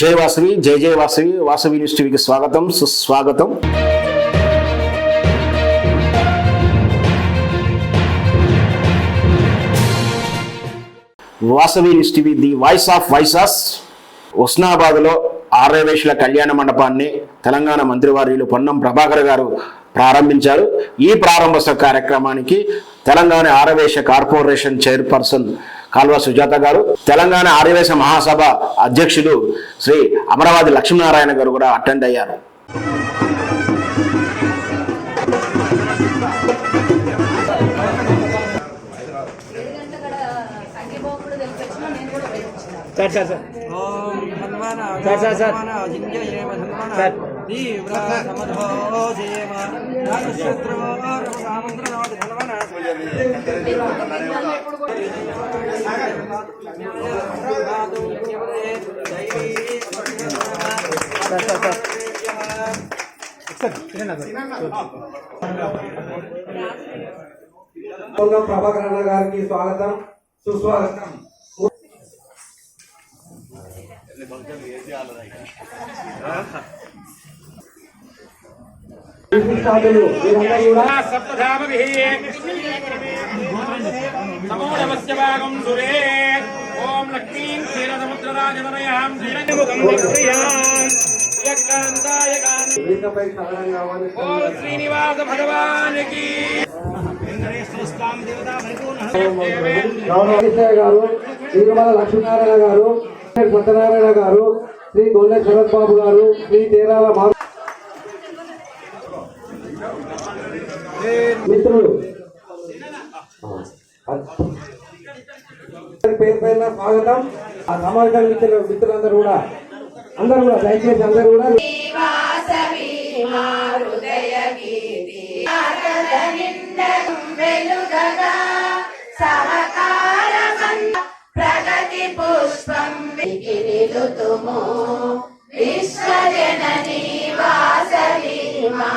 జై వాసవి జై జై వాసవి వాసవి న్యూస్ టీవీకి స్వాగతం సుస్వాగతం. Vasavi news TV the voice of voices ఉస్నాబాద్లో ఆర్యవేశుల కళ్యాణ మండపాన్ని తెలంగాణ మంత్రివర్యులు పొన్నం ప్రభాకర్ గారు ప్రారంభించారు. ఈ ప్రారంభోత్సవ కార్యక్రమానికి తెలంగాణ ఆరవేశ కార్పొరేషన్ చైర్పర్సన్ కాల్వ సుజాత గారు తెలంగాణ ఆర్యవేశ మహాసభ అధ్యక్షులు శ్రీ అమరావతి లక్ష్మీనారాయణ గారు కూడా అటెండ్ అయ్యారు sir sir sir sir, sir, sir. Hanuman జింజయేమ Hanuman sir. తీవ్ర ప్రభాకర్ అన్న గారికి స్వాగతం సుస్వాగతం విశిష్టాదులు వీరందరూ కూడా సమూఢమస్యభాగం సురే ఓం లక్ష్మీం క్షీరసముద్రరాజనరయాం శ్రీరంగముఖందాయ వేదికపై సాధారణంగా ఓం శ్రీనివాస భగవానికి గౌరవ గారు తిరుమల లక్ష్మీనారాయణ గారు సత్యనారాయణ గారు శ్రీ గొల్లె శరత్ బాబు గారు శ్రీ తేరాల మిత్రులు. పేరు పేరున స్వాగతం. ఆ సమాజం మిత్రులు మిత్రులందరూ కూడా. అందరూ కూడా దయచేసి అందరూ కూడా వాసవి మారుదయ గీతి నిన్న వెలుగగా సహకార ప్రగతి పుష్పం వికిరిలుతుము విశ్వజనని వాసవి మా